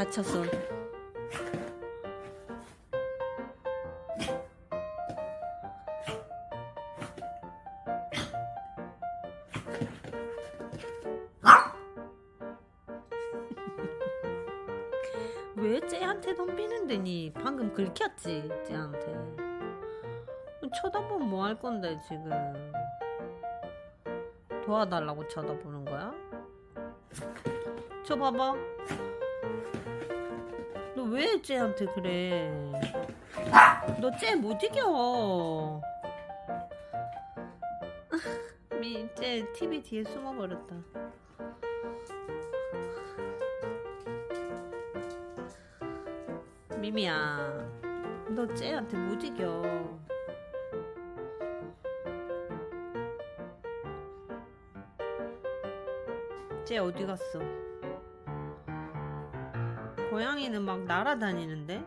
다쳤어. 왜 쟤한테 덤비는데 니 방금 긁혔지 쟤한테 쳐다보면 뭐 할 건데 지금 도와달라고 쳐다보는 거야? 저 봐봐 너 왜 쟤한테 그래? 너 쟤 못 이겨. 미쟤 TV 뒤에 숨어버렸다. 미미야 너 쟤한테 못 이겨. 쟤 어디 갔어 고양이는 막 날아다니는데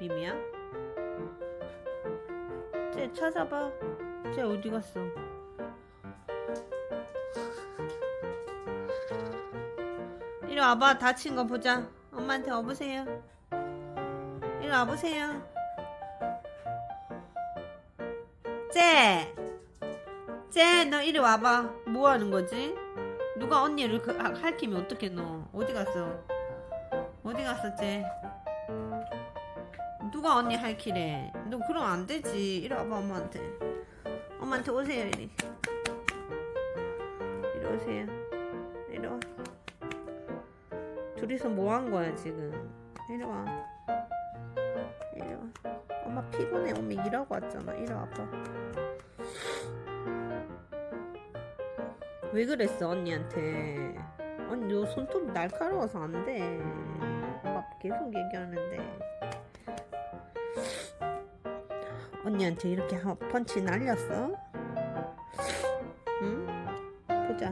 미미야 쟤 찾아봐 쟤 어디 갔어 이리 와봐 다친 거 보자 엄마한테 와보세요 이리 와보세요. 쟤! 쟤, 너 이리 와봐. 뭐 하는 거지? 누가 언니를 그, 아, 할키면 어떡해, 너? 어디 갔어? 어디 쟤? 누가 언니 할키래? 너 그럼 안 되지. 이리 와봐, 엄마한테. 엄마한테 오세요, 이리. 이리 오세요. 이리 와. 둘이서 뭐 한 거야, 지금? 이리 와. 이리 와. 엄마 피곤해. 엄마 일하고 왔잖아. 이리 와봐. 왜 그랬어 언니한테? 언니 너 손톱 날카로워서 안 돼. 계속 얘기하는데. 언니한테 이렇게 한 펀치 날렸어? 응? 보자.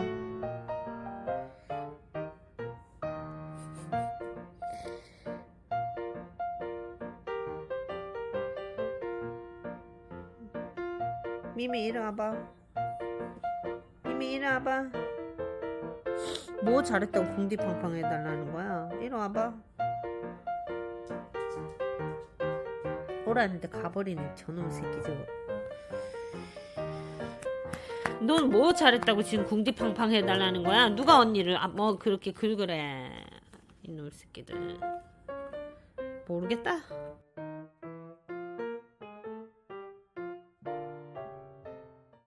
미미 이리 와봐. 미미 이리 와봐. 뭐 잘했다고 궁디팡팡 해달라는 거야? 이리 와봐. 오라는데 가버리는 저놈 새끼 저거. 넌 뭐 잘했다고 지금 궁디팡팡 해달라는 거야? 누가 언니를 아, 뭐 그렇게 긁으래? 이놈 새끼들. 모르겠다.